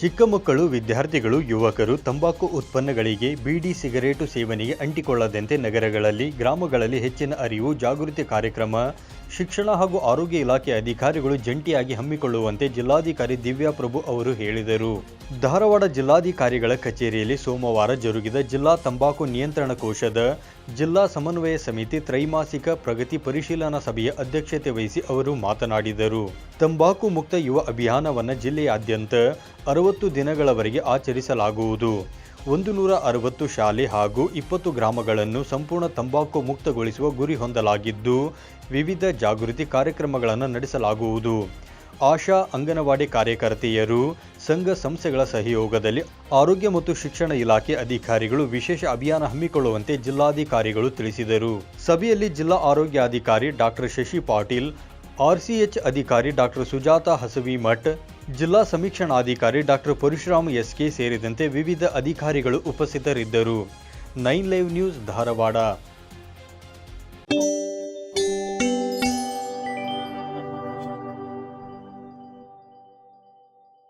ಚಿಕ್ಕ ಮಕ್ಕಳು, ವಿದ್ಯಾರ್ಥಿಗಳು, ಯುವಕರು ತಂಬಾಕು ಉತ್ಪನ್ನಗಳಿಗೆ ಬೀಡಿ ಸಿಗರೇಟು ಸೇವನೆಗೆ ಅಂಟಿಕೊಳ್ಳದಂತೆ ನಗರಗಳಲ್ಲಿ, ಗ್ರಾಮಗಳಲ್ಲಿ ಹೆಚ್ಚಿನ ಅರಿವು, ಜಾಗೃತಿ ಕಾರ್ಯಕ್ರಮ ಶಿಕ್ಷಣ ಹಾಗೂ ಆರೋಗ್ಯ ಇಲಾಖೆ ಅಧಿಕಾರಿಗಳು ಜಂಟಿಯಾಗಿ ಹಮ್ಮಿಕೊಳ್ಳುವಂತೆ ಜಿಲ್ಲಾಧಿಕಾರಿ ದಿವ್ಯಾ ಪ್ರಭು ಅವರು ಹೇಳಿದರು. ಧಾರವಾಡ ಜಿಲ್ಲಾಧಿಕಾರಿಗಳ ಕಚೇರಿಯಲ್ಲಿ ಸೋಮವಾರ ಜರುಗಿದ ಜಿಲ್ಲಾ ತಂಬಾಕು ನಿಯಂತ್ರಣ ಕೋಶದ ಜಿಲ್ಲಾ ಸಮನ್ವಯ ಸಮಿತಿ ತ್ರೈಮಾಸಿಕ ಪ್ರಗತಿ ಪರಿಶೀಲನಾ ಸಭೆಯ ಅಧ್ಯಕ್ಷತೆ ವಹಿಸಿ ಅವರು ಮಾತನಾಡಿದರು. ತಂಬಾಕು ಮುಕ್ತ ಯುವ ಅಭಿಯಾನವನ್ನು ಜಿಲ್ಲೆಯಾದ್ಯಂತ ಅರವತ್ತು ದಿನಗಳವರೆಗೆ ಆಚರಿಸಲಾಗುವುದು. ಒಂದು ನೂರ ಅರವತ್ತು ಶಾಲೆ ಹಾಗೂ ಇಪ್ಪತ್ತು ಗ್ರಾಮಗಳನ್ನು ಸಂಪೂರ್ಣ ತಂಬಾಕು ಮುಕ್ತಗೊಳಿಸುವ ಗುರಿ ಹೊಂದಲಾಗಿದ್ದು, ವಿವಿಧ ಜಾಗೃತಿ ಕಾರ್ಯಕ್ರಮಗಳನ್ನು ನಡೆಸಲಾಗುವುದು. ಆಶಾ ಅಂಗನವಾಡಿ ಕಾರ್ಯಕರ್ತೆಯರು ಸಂಘ ಸಂಸ್ಥೆಗಳ ಸಹಯೋಗದಲ್ಲಿ ಆರೋಗ್ಯ ಮತ್ತು ಶಿಕ್ಷಣ ಇಲಾಖೆ ಅಧಿಕಾರಿಗಳು ವಿಶೇಷ ಅಭಿಯಾನ ಹಮ್ಮಿಕೊಳ್ಳುವಂತೆ ಜಿಲ್ಲಾಧಿಕಾರಿಗಳು ತಿಳಿಸಿದರು. ಸಭೆಯಲ್ಲಿ ಜಿಲ್ಲಾ ಆರೋಗ್ಯಾಧಿಕಾರಿ ಡಾಕ್ಟರ್ ಶಶಿ ಪಾಟೀಲ್, ಆರ್ಸಿಎಚ್ ಅಧಿಕಾರಿ ಡಾಕ್ಟರ್ ಸುಜಾತ ಹಸವಿಮಠ್ ಜಿಲ್ಲಾ ಸಮೀಕ್ಷಣಾಧಿಕಾರಿ ಡಾಕ್ಟರ್ ಪರಶುರಾಮ್ ಎಸ್ಕೆ ಸೇರಿದಂತೆ ವಿವಿಧ ಅಧಿಕಾರಿಗಳು ಉಪಸ್ಥಿತರಿದ್ದರು. Nine live news Dharwad.